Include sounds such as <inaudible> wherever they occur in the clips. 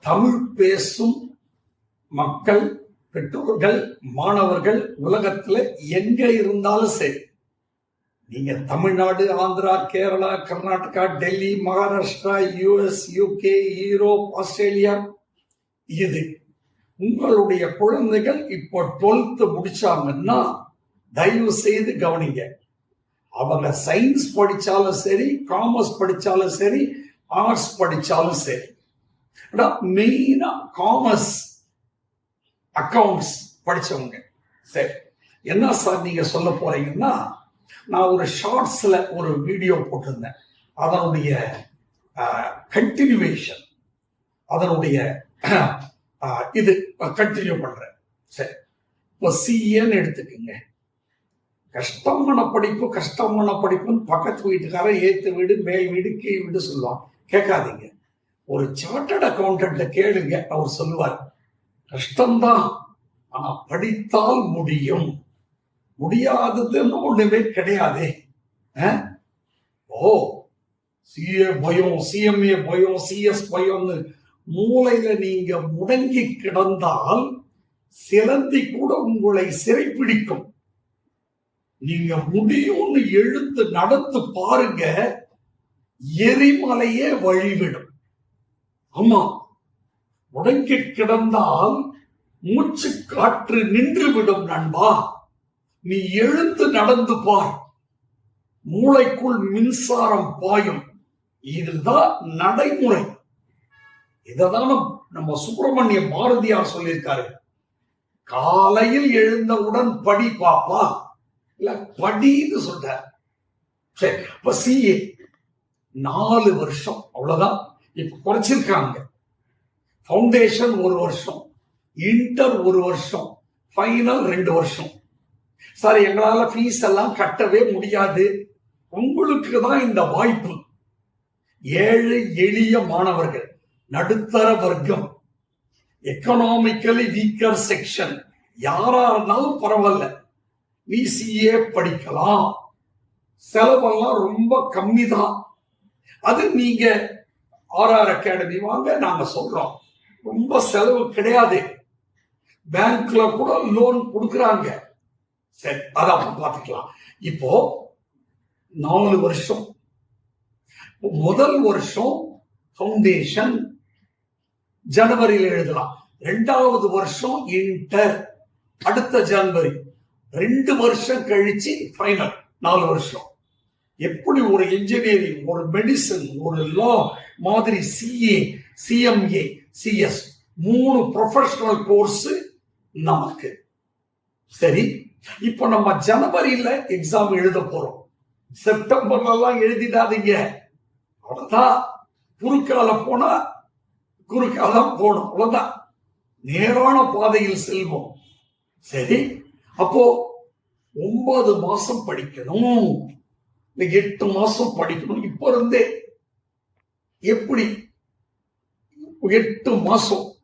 தமிழ் பேசும் மக்கள் பெற்றோர்கள் மாணவர்கள் உலகத்துல எங்க இருந்தாலும் சரி. நீங்க Tamil Nadu Andhra Kerala Karnataka Delhi Maharashtra US UK Europe Australia இது. உங்களுடைய குழந்தைகள் இப்போ டுவெல்த் முடிச்சாங்கன்னா தயவு செய்து கவனிங்க. அவங்க சயின்ஸ் படிச்சாலும் சரி காமர்ஸ் படிச்சாலும் சரி ஆர்ட்ஸ் படிச்சாலும் சரி. மெயினா காமர்ஸ் அக்கவுண்ட்ஸ் படிச்சவங்க. சரி. என்ன சார் நீங்க சொல்ல போறீங்கன்னா நான் ஒரு ஷார்ட்ஸ்ல ஒரு வீடியோ போட்டிருந்தேன். அதனுடைய கண்டினியூவேஷன் அதனுடைய இது கண்டினியூ பண்றேன். சரி. இப்போ சிஏன்னு எடுத்துக்கோங்க. கஷ்டமான படிப்பு கஷ்டமான படிப்புன்னு பக்கத்து வீட்டுக்காரன் ஏத்து வீடு மேல் வீடு கீழ் வீடு சொல்லுவான். கேட்காதீங்க. ஒரு சார்ட்டர்ட் அக்கௌண்டன்ட்ட கேளுங்க அவர் சொல்லுவார் கஷ்டம்தான் ஆனா படித்தால் முடியும். முடியாததுன்னு ஒண்ணுமே கிடையாதே. ஓ சிஏ பயம் சிஎம்ஏ பயம் சிஎஸ் பயம்னு மூளையில நீங்க முடங்கி கிடந்தால் சிலந்தி கூட உங்களை சிறைப்பிடிக்கும். நீங்க முடியும்னு எழுந்து நடந்து பாருங்க எரிமலையே வழிவிடும். ஆமா முடங்கி கிடந்தால் மூச்சு காற்று நின்று விடும் நண்பா. நீ எழுந்து நடந்து பார். மூளைக்குள் மின்சாரம் பாயும். இதுதான் நடைமுறை. இததான் நம்ம சுப்பிரமணிய பாரதியார் சொல்லியிருக்காரு. காலையில் எழுந்தவுடன் படி பாப்பா. இல்ல படின்னு சொல்ற சரி அப்ப சிஏ நாலு வருஷம் அவ்வளவுதான். இப்ப குறைச்சிருக்காங்க. ஃபவுண்டேஷன் ஒரு வருஷம் இன்டர் ஒரு வருஷம் ஃபைனல் ரெண்டு வருஷம். சார் எங்களால ஃபீஸ் எல்லாம் கட்டவே முடியாது. உங்களுக்கு தான் இந்த வாய்ப்பு. ஏழை எளிய மாணவர்கள் நடுத்தர வர்க்கம் எக்கனாமிக்கலி வீக்கர் செக்ஷன் யாரா இருந்தாலும் பரவாயில்ல. நீ சிஏ படிக்கலாம். செலவெல்லாம் ரொம்ப கம்மி தான் அது நீங்க ஆர்ஆர் அகாடமி வாங்க நாங்க சொல்றோம். ரொம்ப செலவு கிடையாது. பேங்க்ல கூட லோன் கொடுக்குறாங்க. சரி அதான் அப்ப பாத்துக்கலாம் இப்போ நாலு வருஷம். முதல் வருஷம் ஃபவுண்டேஷன் ஜனவரியில் எழுதலாம். ரெண்டாவது வருஷம் இன்டர் அடுத்த ஜனவரி. ரெண்டு வருஷம் கழிச்சு ஃபைனல் நாலு வருஷம். எப்படி ஒரு இன்ஜினியரிங் ஒரு மெடிசன் ஒரு லா மாதிரி சிஏ சிஎம்ஏ சிஎஸ் மூணு ப்ரொஃபஷனல் கோர்ஸ் நமக்கு. சரி? இப்போ நம்ம ஜனவரியில எக்ஸாம் எழுத போறோம். செப்டம்பர்ல எல்லாம் எழுதிடாதீங்க. அவ்வளவுதான். குறுக்கால போனா குறுக்கால போகணும். அவ்வளவுதான். நேரான பாதையில் செல்வோம். சரி? அப்போ ஒன்பது மாசம் படிக்கணும். எட்டு மாசம் படிக்கணும். இப்ப இருந்தே எப்படி? எட்டு மாசம்.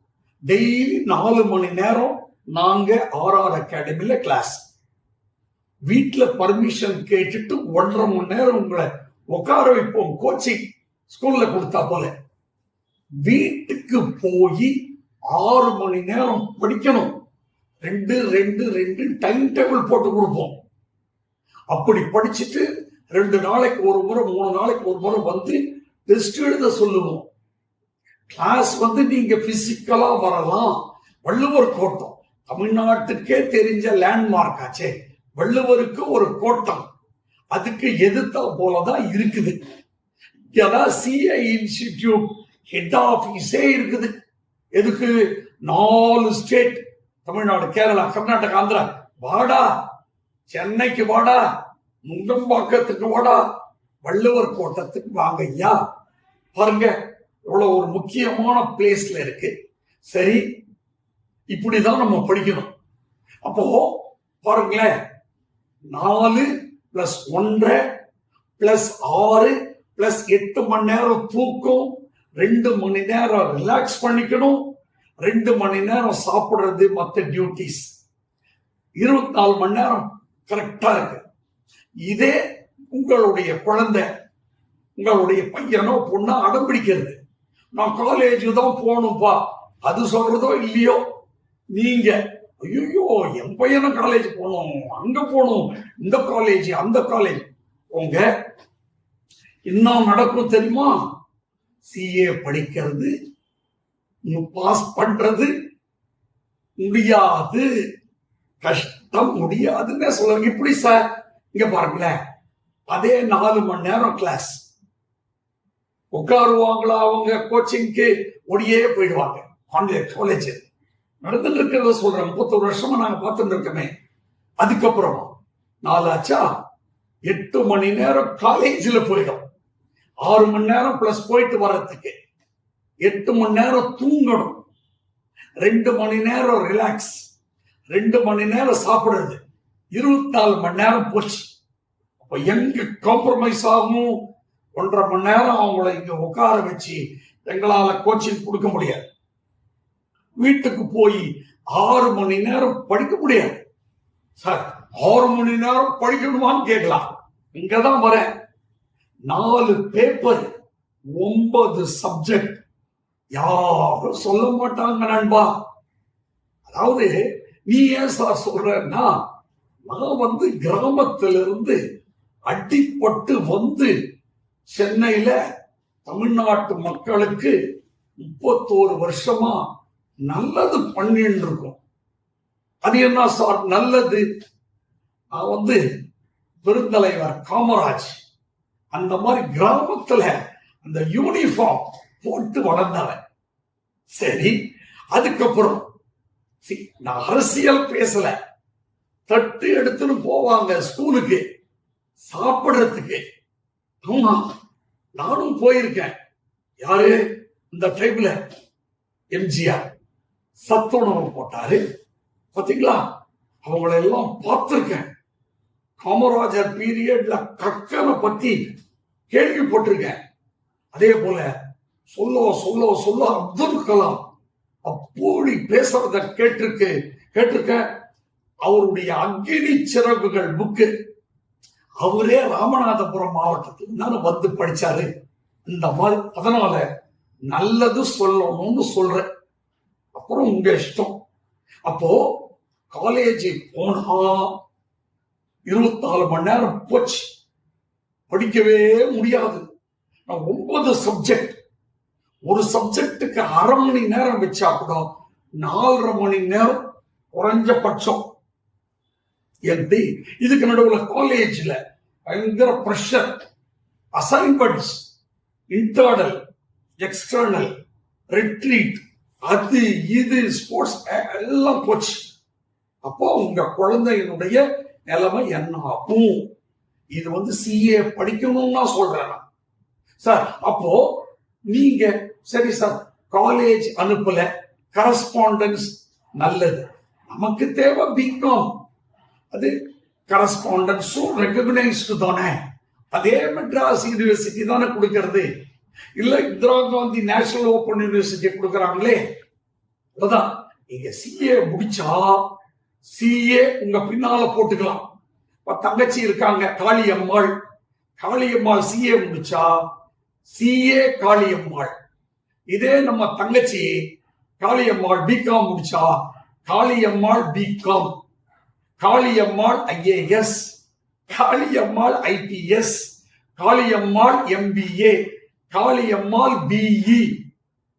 டெய்லி நாலு மணி நேரம் நாங்க ஆர்ஆர் அகாடமில கிளாஸ் வீட்டுல பர்மிஷன் கேட்டுட்டு ஒன்றரை மணி நேரம் உங்களை உட்கார வைப்போம். கோச்சிங் ஸ்கூல்ல கொடுத்தா போல. வீட்டுக்கு போய் ஆறு மணி நேரம் படிக்கணும். ரெண்டு ரெண்டு ரெண்டு டைம் டேபிள் போட்டு கொடுப்போம். அப்படி படிச்சுட்டு ரெண்டு நாளைக்கு ஒரு முறை மூணு நாளைக்கு ஒரு முறை வந்து டெஸ்ட் எழுத சொல்லுவோம். கிளாஸ் வந்து நீங்க பிசிக்கலா வரலாம். வள்ளுவர் கோட்டம். தமிழ்நாட்டுக்கே தெரிஞ்ச லேண்ட்மார்க் ஆச்சே. வள்ளுவருக்கு ஒரு கோட்டம். அதுக்கு எதிர்த்தா போலதான் இருக்குது. அதான் சிஐ இன்ஸ்டிடியூட் ஹெட் ஆபீஸே இருக்குது. எதுக்கு? நாலு ஸ்டேட் தமிழ்நாடு கேரளா கர்நாடகா ஆந்திரா. வாடா. சென்னைக்கு வாடா. முங்கம்பாக்கத்துக்கு வாடா. வள்ளுவர் கோட்டத்துக்கு வாங்க ஐயா. பாருங்க இவ்வளவு ஒரு முக்கியமான பிளேஸ்ல இருக்கு. சரி இப்படிதான் நம்ம படிக்கணும். அப்போ பாருங்களேன். நாலு பிளஸ் ஒன்றரை பிளஸ் ஆறு பிளஸ் எட்டு மணி நேரம் தூக்கம் ரெண்டு மணி நேரம் ரிலாக்ஸ் பண்ணிக்கணும் ரெண்டு மணி நேரம் சாப்பிடுறது மற்ற டியூட்டிஸ் இருபத்தி நாலு மணி நேரம் கரெக்டா இருக்கு. இதே உங்களுடைய குழந்தை உங்களுடைய பையனோ பொண்ணோ அடம் பிடிக்கிறது. நான் காலேஜ் தான் போகணும்ப்பா அது சொல்றதோ இல்லையோ? நீங்க ஐயோ என் பையனும் காலேஜ் போகணும் அங்க போகணும் இந்த காலேஜ் அந்த காலேஜ் உங்க இன்னும் நடக்கும் தெரியுமா? சிஏ படிக்கிறது பாஸ் பண்றது முடியாது. கஷ்டம் முடியாதுன்னு சொல்லுங்க இப்படி சார் இங்க பாருங்களேன் அதே நாலு மணி நேரம் கிளாஸ் உட்காருவாங்களா அவங்க கோச்சிங்க்கு ஒடியே போயிடுவாங்க. ஆன்லைன் காலேஜ் நடந்துட்டு இருக்கிறத சொல்றேன். முப்பத்தொரு வருஷமா நாங்க பார்த்துட்டு இருக்கோமே. அதுக்கப்புறம் நாலாச்சா எட்டு மணி நேரம் காலேஜில் போயிடும் ஆறு மணி நேரம் பிளஸ் போயிட்டு வர்றதுக்கு. எட்டு மணி நேரம் தூங்கணும். ரெண்டு மணி நேரம் ரிலாக்ஸ் ரெண்டு மணி நேரம் சாப்பிடுறது. இருபத்தி நாலு மணி நேரம் போச்சு. அப்ப எங்க காம்ப்ரமைஸ் ஆகும்? ஒன்றரை மணி நேரம் அவங்கள இங்க உட்கார வச்சு எங்களால கோச்சிங் கொடுக்க முடியாது. வீட்டுக்கு போய் ஆறு மணி நேரம் படிக்க முடியாது. சார் ஆறு மணி நேரம் படிக்கணுமான்னு கேட்கலாம். இங்கதான் வரேன். நாலு பேப்பர் ஒன்பது சப்ஜெக்ட் யாரும் சொல்ல மாட்டாங்க நண்பா. அதாவது நீ ஏன் சார் சொல்றன்னா நான் வந்து கிராமத்திலிருந்து அடிப்பட்டு வந்து சென்னையில தமிழ்நாட்டு மக்களுக்கு முப்பத்தோரு வருஷமா நல்லது பண்ணின்னு இருக்கோம் அது என்ன சார்? நல்லது. நான் வந்து பெருந்தலைவர் காமராஜ் அந்த மாதிரி கிராமத்துல அந்த யூனிஃபார்ம் போட்டு வளர்ந்தவன். சரி அதுக்கப்புறம் நான் அரசியல் பேசல. தட்டு எடுத்துன்னு போவாங்க ஸ்கூலுக்கு. சாப்பிடுறதுக்கு. ஆமா நானும் போயிருக்கேன். யாரு? இந்த டைம்ல எம்ஜிஆர். சத்துணவு போட்டாரு. பாத்தீங்களா? அவங்கள எல்லாம் பார்த்திருக்கேன். காமராஜர் பீரியட்ல கக்கனை பத்தி கேள்விப்பட்டிருக்கேன் அதே போல சொல்ல சொல்ல சொல்ல அப்துல் கலாம் அப்போடி பேசுறத கேட்டிருக்கு. கேட்டிருக்கேன். அவருடைய அக்னி சிறகுகள் புக்கு அவரே ராமநாதபுரம் மாவட்டத்தில் தானே வந்து படிச்சாரு. இந்த மாதிரி அதனால நல்லது சொல்லணும்னு சொல்றேன். அப்புறம் உங்க இஷ்டம். அப்போ காலேஜ் போனா இருபத்தாலு மணி நேரம் போச்சு. படிக்கவே முடியாது. நான் ஒன்பது சப்ஜெக்ட் ஒரு சப்ஜெக்டுக்கு அரை மணி நேரம் வச்சா கூட நாலரை மணி நேரம் குறைஞ்சபட்சம். எப்படி இதுக்கு நடுவுல காலேஜில் பயங்கர pressure assignments internal external retreat அது இது ஸ்போர்ட்ஸ் எல்லாம் போச்சு. அப்போ உங்க குழந்தையினுடைய நிலைமை என்ன ஆகும்? இது வந்து சிஏ படிக்கணும்னா சொல்றேன் நான். சார் அப்போ நீங்க சரி சார் காலேஜ் அனுப்பல. கரஸ்பாண்டன்ஸ் நல்லது. நமக்கு தேவை பிகாம் அது கரஸ்பாண்டன்ஸும் ரெகக்னைஸ்டு தானே. அதே மெட்ராஸ் யூனிவர்சிட்டி தானே கொடுக்கறது. இல்ல Indira Gandhi national open university கொடுக்கறாங்களே. அதான் நீங்க சிஏ முடிச்சா சிஏ உங்க பின்னால போட்டுக்கலாம். தங்கச்சி இருக்காங்க காளியம்மாள். காளியம்மாள் சிஏ முடிச்சா சிஏ காளியம்மாள். இதே நம்ம தங்கச்சி காளியம்மாள் பிகாம் முடிச்சா Kaliammal B Com Kaliammal IAS Kaliammal IPS Kaliammal MBA Kaliammal BE.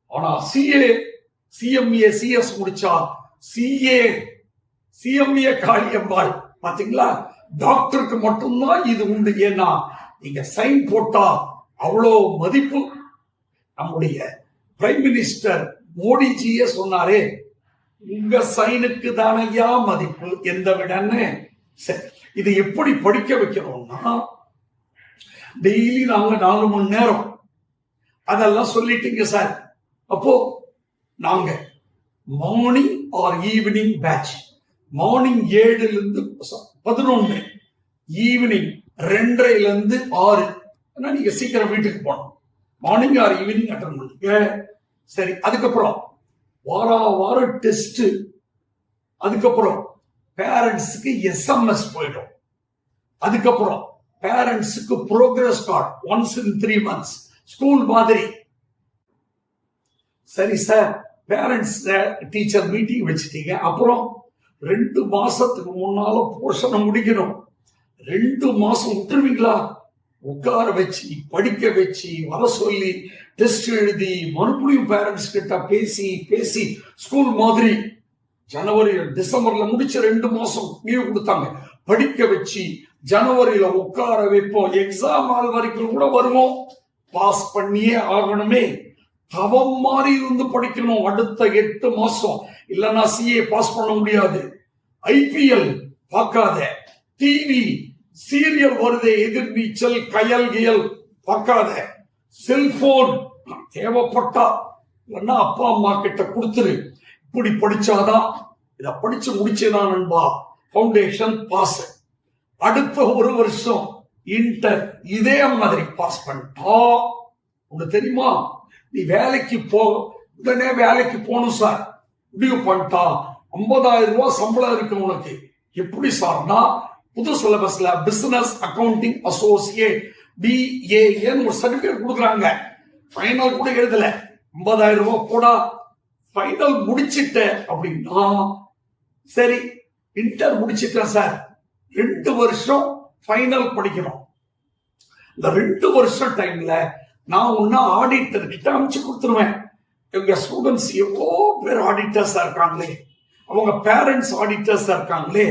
ஆனா சிஏ சிஎம்ஏ சிஎஸ் முடிச்சா சிஏ. சிஎம்ஏ காளியம்மாள். பாத்தீங்களா? டாக்டருக்கு மட்டும்தான் இது உண்டு. ஏன்னா நீங்க சைன் போட்டா அவ்வளோ மதிப்பு. நம்முடைய பிரைம் மினிஸ்டர் மோடிஜியே சொன்னாரே உங்க சைனுக்கு தானையா மதிப்பு? எந்த விடன்னு? சரி இது எப்படி படிக்க வைக்கிறோம்னா டெய்லி நாங்க நாலு மணி நேரம். அதெல்லாம் சொல்லிட்டீங்க சார். அப்போ நாங்க morning or evening batch morning ஏழுல இருந்து பதினொன்று. ஈவினிங் ரெண்டரைல இருந்து ஆறு. ஏன்னா நீங்க சீக்கிரம் வீட்டுக்கு போகணும். மார்னிங் ஆர் ஈவினிங் அட்டன் பண்ணுங்க சரி அதுக்கப்புறம் வாரா வாரம் டெஸ்ட். அதுக்கப்புறம் பேரண்ட்ஸுக்கு எஸ்எம்எஸ் போயிடும். அதுக்கப்புறம் பேரண்ட்ஸுக்கு progress card once in three months school மாதிரி. சரி சார் பேரண்ட்ஸ் டீச்சர் மீட்டிங் வச்சுட்டீங்க. அப்புறம் ரெண்டு மாசத்துக்கு முன்னால போஷனை முடிக்கணும். ரெண்டு மாசம் விட்டுருவீங்களா? உட்கார வச்சு படிக்க வச்சு வர சொல்லி டெஸ்ட் எழுதி மறுபடியும் பேரண்ட்ஸ் கிட்ட பேசி பேசி ஸ்கூல் மாதிரி. ஜனவரி டிசம்பர்ல முடிச்சு ரெண்டு மாசம் லீவ் கொடுத்தாங்க. படிக்க வச்சு ஜனவரியில உட்கார வைப்போம். எக்ஸாம் ஆள் வரைக்கும் கூட வருவோம். பாஸ் பண்ணியே ஆகணுமே. தவம் மாதிரி இருந்து படிக்கணும் அடுத்த எட்டு மாசம். இல்லைன்னா சிஏ பாஸ் பண்ண முடியாது. ஐபிஎல் பார்க்காத. டிவி சீரியல் வருதே எதிர்நீச்சல் கயல் கியல். பார்க்காத. செல்போன். தேவைப்பட்டா இல்லைன்னா அப்பா அம்மா கிட்ட கொடுத்துரு. இப்படி படிச்சாதான் இத படிச்சு முடிச்சேதான் நண்பா. ஃபவுண்டேஷன் பாஸ் அடுத்த ஒரு வருஷம் இன்டர் இதே மாதிரி பாஸ் பண்ணிட்டா. உனக்கு தெரியுமா? நீ வேலைக்கு போ உடனே வேலைக்கு போகணும் சார். முடிவு பண்ணிட்டா. ஐம்பதாயிரம் ரூபாய் சம்பளம் இருக்கு உனக்கு. எப்படி சார்னா புது சிலபஸ்ல பிசினஸ் அக்கவுண்டிங் அசோசியேட் பிஏஎன் ஒரு சர்டிபிகேட் கொடுக்குறாங்க. ஃபைனல் கூட எழுதல. ஐம்பதாயிரம் ரூபாய் போடா. ஃபைனல் முடிச்சிட்ட அப்படின்னா சரி இன்டர் முடிச்சிட்டேன் சார் ரெண்டு வருஷம் ஃபைனல் படிக்கணும். இந்த ரெண்டு வருஷம் டைம்ல நான் ஒன்னா ஆடிட்டர் கிட்ட அமைச்சு கொடுத்துருவேன். எங்க ஸ்டூடெண்ட்ஸ் எவ்வளோ பேர் ஆடிட்டர்ஸா இருக்காங்களே. அவங்க பேரண்ட்ஸ் ஆடிட்டர்ஸா இருக்காங்களே.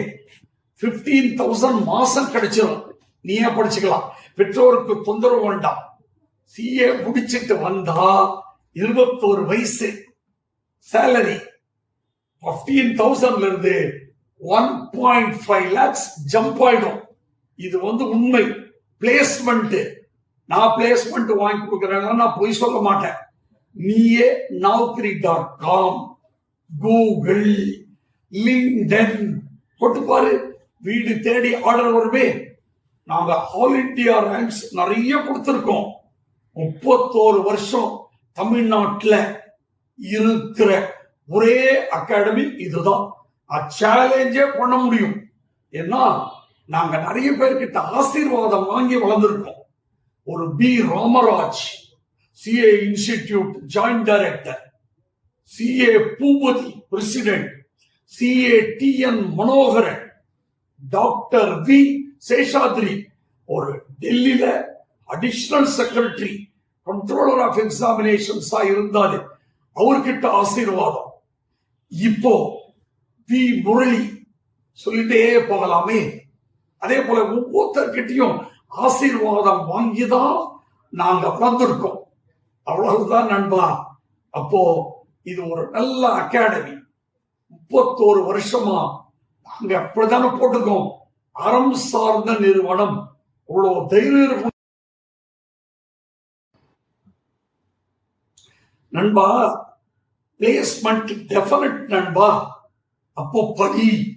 பிப்டீன் தௌசண்ட் மாசம் கிடைச்சிடும் நீயே படிச்சுக்கலாம். பெற்றோருக்கு தொந்தரவு வேண்டாம். சிஏ முடிச்சிட்டு வந்தா இருபத்தோரு வயசு சேலரி பிப்டீன் தௌசண்ட்ல இருந்து one point five lakhs jump ஆயிடும். இது வந்து உண்மை. பிளேஸ்மெண்ட் நான் பிளேஸ்மெண்ட் வாங்கி கொடுக்குறேன் நான் பொய் சொல்ல மாட்டேன். நீயே Naukri dot com Google LinkedIn போட்டு பாரு வீடு தேடி ஆர்டர் வருமே நாங்க ஆல் இண்டியா ரேங்க்ஸ் நிறைய கொடுத்துருக்கோம். முப்பத்தோரு வருஷம் தமிழ்நாட்டில் இருக்கிற ஒரே அகாடமி இதுதான். சேலஞ்சே பண்ண முடியும். ஏன்னா நாங்க நிறைய பேர்கிட்ட ஆசீர்வாதம் வாங்கி வளர்ந்துருக்கோம். ஒரு P Ramaraj CA institute joint director CA Bhupathi president CA T N Manoharan doctor V. Seshadri ஒரு டெல்லியில அடிஷனல் செக்ரட்டரி கண்ட்ரோலர் ஆஃப் எக்ஸாமினேஷன்ஸா இருந்தாரு. அவர்கிட்ட ஆசீர்வாதம். இப்போ பி முரளி சொல்லிட்டே போகலாமே. அதே போல ஒவ்வொருத்தர்கிட்டையும் ஆசீர்வாதம் வாங்கிதான் நாங்க வளர்ந்துருக்கோம். அவ்வளவுதான் நண்பா. அப்போ இது ஒரு நல்ல அகாடமி முப்பத்தோரு வருஷமா நாங்க அப்படித்தானே போட்டுக்கோம் அறம் சார்ந்த நிறுவனம். அவ்வளவு தைரியம் இருக்கும். நண்பா பிளேஸ்மெண்ட் டெஃபினட் நண்பா. அப்போ படி.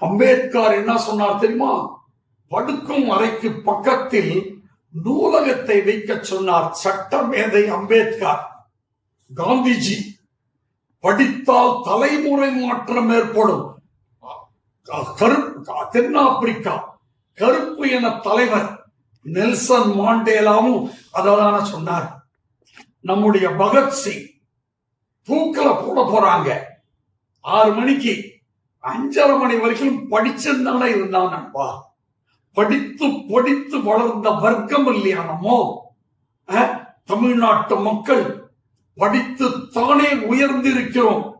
அம்பேத்கர் என்ன சொன்னார் தெரியுமா? படுக்கும் அறைக்கு பக்கத்தில் நூலகத்தை வைக்க சொன்னார் சட்டமேதை அம்பேத்கர். காந்திஜி படித்தால் தலைமுறை மாற்றம் ஏற்படும். தென்னாப்பிரிக்கா. கருப்பு என தலைவர் நெல்சன் மாண்டேலாவும் அதான சொன்னார். நம்முடைய பகத்சிங் தூக்கல போட போறாங்க. ஆறு மணிக்கு அஞ்சரை மணி வரைக்கும் படிச்சிருந்தானே இருந்தான் நண்பா. படித்து படித்து வளர்ந்த வர்க்கம் இல்லையா நம்மோ? தமிழ்நாட்டு மக்கள் படித்து தானே உயர்ந்திருக்கிறோம்.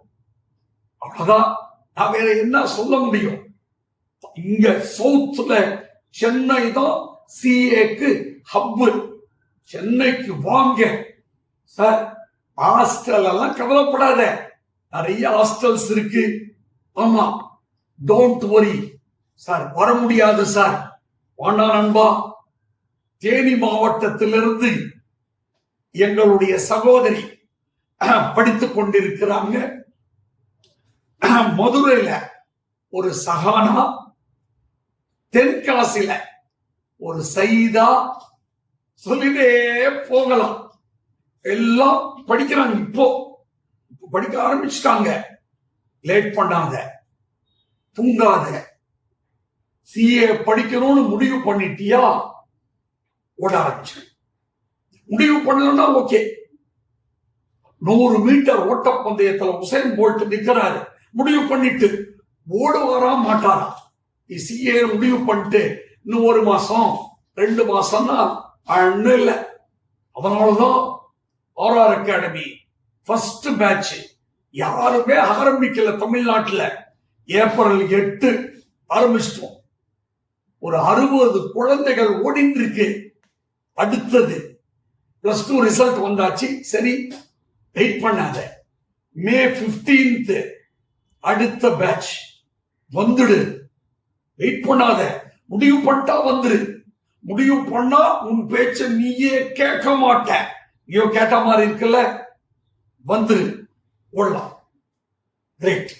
அவ்வளவுதான். நான் வேற என்ன சொல்ல முடியும்? இங்க சவுத்துல சென்னை தான் சிஏக்கு ஹப்பு சென்னைக்கு வாங்க. சார் ஹாஸ்டல் எல்லாம் கவலைப்படாத. நிறைய ஹாஸ்டல்ஸ் இருக்கு. ஆமா டோன்ட் வரி சார் வர முடியாது சார் வாண்டா நண்பா. தேனி மாவட்டத்திலிருந்து எங்களுடைய சகோதரி படித்துக் கொண்டிருக்கிறாங்க. <clears throat> மதுரையில ஒரு சகானா தென்காசியில ஒரு சைதா சொல்லிட்டே போகலாம். எல்லாம் படிக்கிறாங்க இப்போ. படிக்க ஆரம்பிச்சிட்டாங்க. லேட் பண்ணாத. தூங்காத. சிஏ படிக்கணும்னு முடிவு பண்ணிட்டியா? ஓட ஆரம்பிச்சு முடிவு பண்ணலன்னா ஓகே. நூறு மீட்டர் ஓட்டப்பந்தயத்துல உசைன் போல்ட் நிக்கிறாரு. முடிவு பண்ணிட்டு ஓடுவாரா மாட்டாரா? சிஏ முடிவு பண்ணிட்டு இன்னும் ஒரு மாசம் ரெண்டு மாசம்னா அண்ணு இல்லை. அதனாலதான் ஆர்ஆர் அகாடமி ஃபர்ஸ்ட் பேட்ச் யாருமே ஆரம்பிக்கல தமிழ்நாட்டில். ஏப்ரல் எட்டு ஆரம்பிச்சிட்டோம். ஒரு அறுபது குழந்தைகள் ஓடிட்டு இருக்கு அடுத்தது பிளஸ் டூ ரிசல்ட் வந்தாச்சு. சரி வெயிட் பண்ணாத. மே 15th அடுத்த பேட்ச் வந்துடு. வெயிட் பண்ணாத. முடிவு பண்ணிட்டா வந்துரு. முடிவு பண்ணா உன் பேச்ச நீயே கேட்க மாட்ட. ஐயோ கேட்ட மாதிரி இருக்குல்ல? வந்துரு. ஓடலாம். கிரேட்